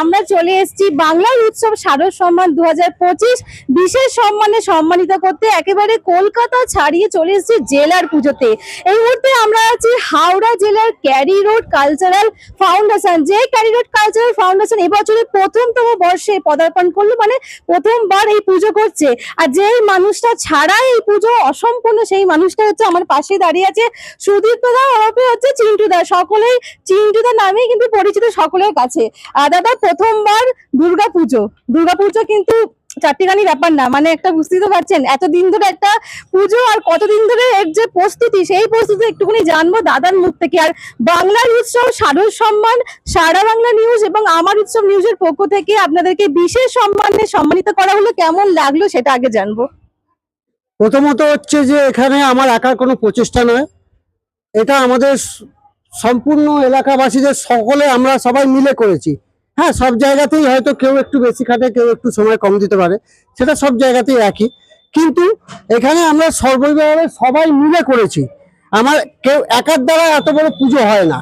আমরা চলে এসেছি বাংলার উৎসব শারদ সম্মান দু বিশেষ সম্মানে সম্মানিত করতে একেবারে কলকাতা ছাড়িয়ে চলে এসেছি জেলার পুজোতে। এই মুহূর্তে আমরা আছি হাওড়া জেলার ক্যারি রোড কালচারাল ফাউন্ডেশন। যে ক্যারি রোড কালচারাল ফাউন্ডেশন এবছরের প্রথমতম বর্ষে পদার্পণ করল মানে প্রথমবার এই পুজো করছে। আর যে মানুষটা ছাড়া এই পুজো অসম্পূর্ণ, সেই মানুষটা হচ্ছে আমার পাশে দাঁড়িয়ে আছে। সুদীপ্ত দা হচ্ছে চিন্টু দা। সকলেই চিন্টু দা নামেই কিন্তু পরিচিত সকলের কাছে। দাদা প্রথমবার দুর্গা পুজো দুর্গা পুজো কিন্তু চারটিখানি ব্যাপার না মানে একটা বুঝতেই তো পারছেন, এতদিন ধরে একটা পুজো আর কতদিন ধরে এর যে প্রস্তুতি, সেই প্রস্তুতি একটুখানি জানব দাদার মুখ থেকে। আর বাংলার উৎসব সারল সম্মান, সারা বাংলা নিউজ এবং আমার উৎসব নিউজের পক্ষ থেকে আপনাদেরকে বিশেষ সম্মানে সম্মানিত করা হলো, কেমন লাগল সেটা আগে জানব। প্রথমত হচ্ছে যে এখানে আমার একার কোনো প্রচেষ্টা নয়। এটা আমাদের সম্পূর্ণ এলাকাবাসীদের সকলে, আমরা সবাই মিলে করেছি। হ্যাঁ সব জায়গাতেই হয়তো কেউ একটু বেশি খাটে, কেউ একটু সময় কম দিতে পারে। সেটা সব জায়গাতেই একই। কিন্তু এখানে আমরা সর্বভাবে সবাই মিলে করেছি। আমার কেউ একার দ্বারা এত বড় পুজো হয় না।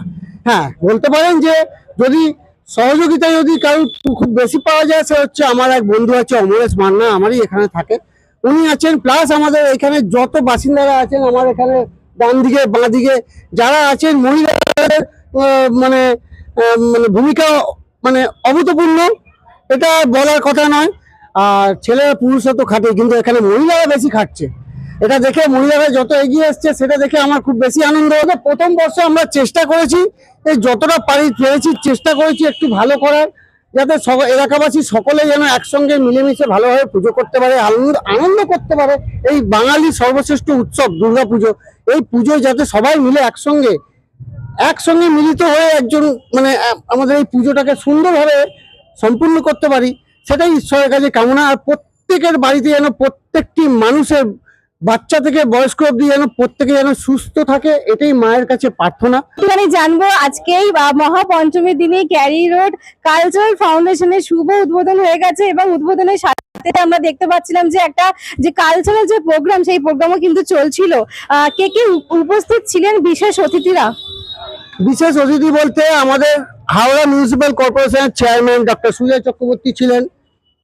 হ্যাঁ বলতে পারেন যে যদি সহযোগিতা যদি কারও খুব বেশি পাওয়া যায়, সে হচ্ছে আমার এক বন্ধু আছে, অমরেশ মান্না, আমারই এখানে থাকে। উনি আছেন, প্লাস আমাদের এখানে যত বাসিন্দারা আছেন, আমার এখানে ডান দিকে বাঁ দিকে যারা আছেন, মহিলাদের মানে মানে ভূমিকা মানে অভূতপূর্ণ। এটা বলার কথা নয়। আর ছেলেরা পুরুষরা তো খাটে, কিন্তু এখানে মহিলারা বেশি খাটছে। এটা দেখে মহিলারা যত এগিয়ে এসছে সেটা দেখে আমার খুব বেশি আনন্দ হতো প্রথম বর্ষে আমরা চেষ্টা করেছি এই যতটা পারি পেরেছি, চেষ্টা করেছি একটু ভালো করার, যাতে এলাকাবাসী সকলে যেন একসঙ্গে মিলেমিশে ভালোভাবে পুজো করতে পারে, আনন্দ আনন্দ করতে পারে। এই বাঙালির সর্বশ্রেষ্ঠ উৎসব দুর্গা পুজো এই পুজোয় যাতে সবাই মিলে একসঙ্গে একসঙ্গে মিলিত হয়ে একজন মানে আমাদের এই পুজোটাকে সুন্দরভাবে সম্পূর্ণ করতে পারি, সেটাই ঈশ্বরের কাছে কামনা। আর প্রত্যেকের বাড়িতে যেন প্রত্যেকটি মানুষের বাচ্চা থেকে বয়স্ক অব্দি যেন প্রত্যেকে যেন সুস্থ থাকে, এটাই মায়ের কাছে প্রার্থনা। একটুখানি জানব, আজকেই মহাপঞ্চমীর দিনে ক্যারি রোড কালচারাল ফাউন্ডেশনের শুভ উদ্বোধন হয়ে গেছে এবং উদ্বোধনের সাথে আমরা দেখতে পাচ্ছিলাম যে একটা, যে কালচারাল যে প্রোগ্রাম, সেই প্রোগ্রামও কিন্তু চলছিল। কে কে উপ- উপস্থিত ছিলেন বিশেষ অতিথিরা? বিশেষ অতিথি বলতে আমাদের হাওড়া মিউনিসিপ্যাল কর্পোরেশনের চেয়ারম্যান ডক্টর সুজয় চক্রবর্তী ছিলেন।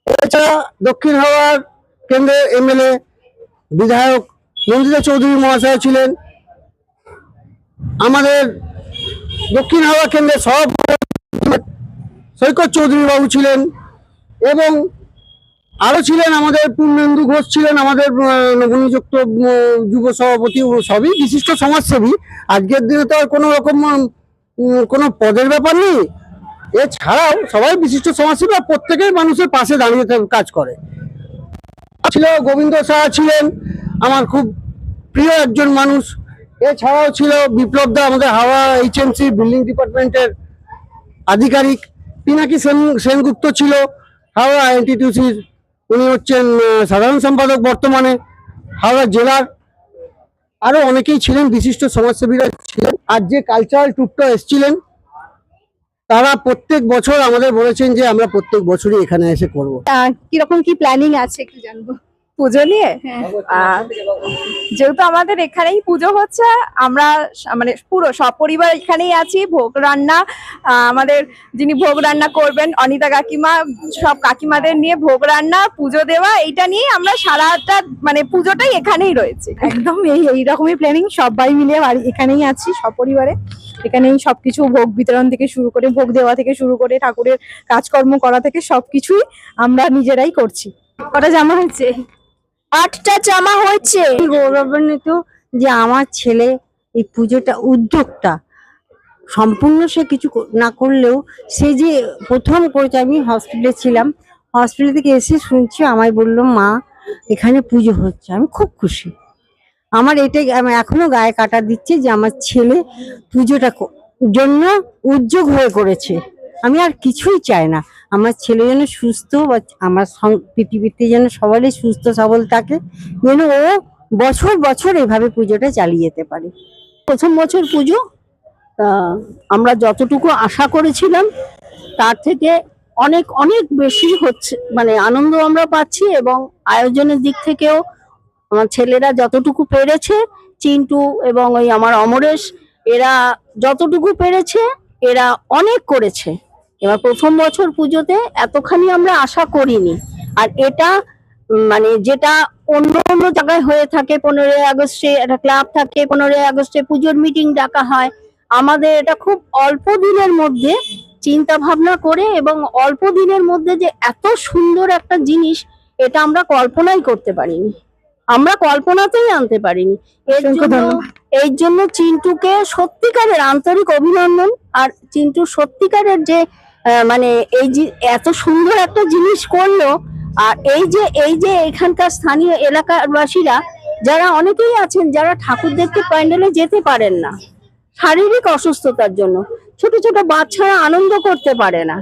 এছাড়া দক্ষিণ হাওড়ার কেন্দ্রের এমএলএ বিধায়ক নন্দিতা চৌধুরী মহাশয় ছিলেন। আমাদের দক্ষিণ হাওড়া কেন্দ্রের সভাপতি সৈকত চৌধুরী বাবু ছিলেন এবং আরও ছিলেন আমাদের পূর্ণেন্দু ঘোষ ছিলেন, আমাদের নবনিযুক্ত যুব সভাপতি সবই বিশিষ্ট সমাজসেবী। আজকের দিনে তো আর কোনো রকম কোনো পদের ব্যাপার নেই। এছাড়াও সবাই বিশিষ্ট সমাজসেবী আর প্রত্যেকেই মানুষের পাশে দাঁড়িয়ে কাজ করে। ছিল, গোবিন্দ সাহা ছিলেন, আমার খুব প্রিয় একজন মানুষ। এছাড়াও ছিল বিপ্লব দা, আমাদের হাওড়া এইচএমসি বিল্ডিং ডিপার্টমেন্টের আধিকারিক। পিনাকি সেন, সেনগুপ্ত ছিল, হাওড়া এনটিটিউসির উনি হচ্ছেন সাধারণ সম্পাদক বর্তমানে হাওড়া জেলার। আরও অনেকেই ছিলেন, বিশিষ্ট সমাজসেবীরা ছিলেন। আর যে কালচারাল ট্যুরটা এসেছিলেন, তারা প্রত্যেক বছর আমাদের বলেছেন যে আমরা প্রত্যেক বছরই এখানে এসে করব। কীরকম কি প্ল্যানিং আছে একটু জানব? পুজো নিয়ে। হ্যাঁ। যেহেতু আমাদের এখানেই পুজো হচ্ছে আমরা মানে পুরো সপরিবার এখানেই আছি ভোগ রান্না আহ, আমাদের যিনি ভোগ রান্না করবেন অনিতা কাকিমা সব কাকিমাদের নিয়ে ভোগ রান্না পুজো দেওয়া এইটা নিয়ে আমরা সারাটা মানে পুজোটাই এখানেই রয়েছে। একদম এই এইরকমই প্ল্যানিং সবাই মিলে বাড়ি এখানেই আছি সপরিবারে। এখানেই সবকিছু ভোগ বিতরণ থেকে শুরু করে ভোগ দেওয়া থেকে শুরু করে ঠাকুরের কাজকর্ম করা থেকে সবকিছুই আমরা নিজেরাই করছি। কটা জামা হয়েছে? আটটা জামা হয়েছে। গৌরবান্বিত যে আমার ছেলে এই পুজোটা, উদ্যোগটা সম্পূর্ণ সে কিছু না করলেও সে যে প্রথম করেছে, আমি হসপিটালে ছিলাম। হসপিটাল থেকে এসে শুনছি, আমায় বলল, মা, এখানে পুজো হচ্ছে। আমি খুব খুশি। আমার এটাই আমার এখনও গায়ে কাটা দিচ্ছে যে আমার ছেলে পুজোটা জন্য উদ্যোগ হয়ে করেছে। আমি আর কিছুই চাই না। আমার ছেলে যেন সুস্থ বা আমার পৃথিবীতে যেন সবারই সুস্থ সবল থাকে, যেন ও বছর বছর এভাবে পুজোটা চালিয়ে যেতে পারে। প্রথম বছর পুজো আমরা যতটুকু আশা করেছিলাম, তার থেকে অনেক অনেক বেশি হচ্ছে মানে আনন্দ আমরা পাচ্ছি এবং আয়োজনের দিক থেকেও আমার ছেলেরা যতটুকু পেরেছে, চিন্টু এবং ওই আমার অমরেশ, এরা যতটুকু পেরেছে, এরা অনেক করেছে। এবার প্রথম বছর পুজোতে এতখানি আমরা আশা করিনি। আর এটা মানে যেটা অন্য অন্য জায়গায় হয়ে থাকে পনেরোই আগস্টে একটা ক্লাব থাকে পনেরোই আগস্টে পুজোর মিটিং ডাকা হয়। আমাদের এটা খুব অল্প দিনের মধ্যে চিন্তা ভাবনা করে এবং অল্প দিনের মধ্যে যে এত সুন্দর একটা জিনিস এটা আমরা কল্পনাই করতে পারিনি। আমরা কল্পনাতেই আনতে পারিনি। এর জন্য এই জন্য চিন্টুকে সত্যিকারের আন্তরিক অভিনন্দন আর চিন্টু সত্যিকারের যে মানে এই যে এত সুন্দর একটা জিনিস করল, আর এই যে এই যে এখানকার স্থানীয় এলাকাবাসীরা, যারা অনেকেই আছেন, যারা ঠাকুর দেখতে প্যান্ডেলে যেতে পারেন না, শারীরিক অসুস্থতার জন্য, ছোট ছোট বাচ্চারা আনন্দ করতে পারে না।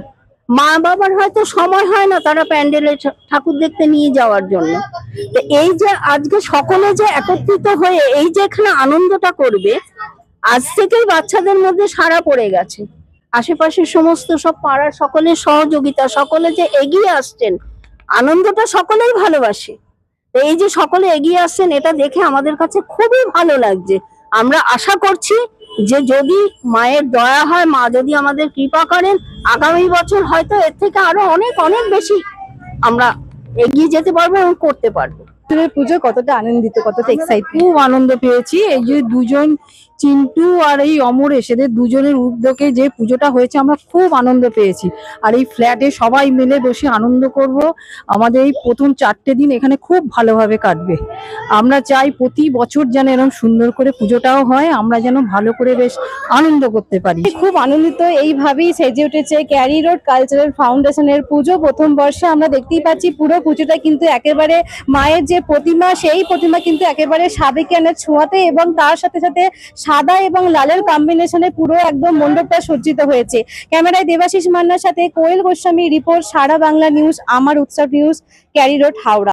মা বাবার হয়তো সময় হয় না তারা প্যান্ডেলে ঠাকুর দেখতে নিয়ে যাওয়ার জন্য। তো এই যে আজকে সকলে যে একত্রিত হয়ে এই যে এখানে আনন্দটা করবে, আজ থেকেই বাচ্চাদের মধ্যে সাড়া পড়ে গেছে। আশেপাশের সমস্ত সব পাড়ার সকলের সহযোগিতা সকলে যে এগিয়ে আসছেন আনন্দটা সকলেই ভালোবাসে। এই যে সকলে এগিয়ে আসছেন এটা দেখে আমাদের কাছে খুবই ভালো লাগছে। আমরা আশা করছি যে যদি মায়ের দয়া হয় মা যদি আমাদের কৃপা করেন আগামী বছর হয়তো এর থেকে আরও অনেক অনেক বেশি আমরা এগিয়ে যেতে পারব এবং করতে পারব। পুজো কতটা আনন্দিত কতটা এক্সাইটেড খুব আনন্দ পেয়েছি। এই যে দুজন চিন্টু আর এই অমরেশ, এদের দুজনের উদ্যোগে যে পুজোটা হয়েছে, আমরা খুব আনন্দ পেয়েছি। আর এই ফ্ল্যাটে সবাই মিলে বসে আনন্দ করব। আমাদের এই প্রথম চারটে দিন এখানে খুব ভালোভাবে কাটবে। আমরা চাই প্রতি বছর যেন এরকম সুন্দর করে পুজোটাও হয়, আমরা যেন ভালো করে বেশ আনন্দ করতে পারি। খুব আনন্দিত, এইভাবেই সেজে উঠেছে ক্যারি রোড কালচারাল ফাউন্ডেশনের পুজো। প্রথম বর্ষে আমরা দেখতেই পাচ্ছি পুরো পুজোটা কিন্তু একেবারে মায়ের যে প্রতিমা, সেই প্রতিমা কিন্তু একেবারে সাবেকে সাবেকিয়ানের ছোঁয়াতে এবং তার সাথে সাথে সাদা এবং লালের কম্বিনেশনে পুরো একদম মণ্ডপটা সজ্জিত হয়েছে। ক্যামেরায় দেবাশিস মান্নার সাথে কোয়েল গোস্বামী রিপোর্ট সারা বাংলা নিউজ আমার উৎসব নিউজ ক্যারি রোড হাওড়া।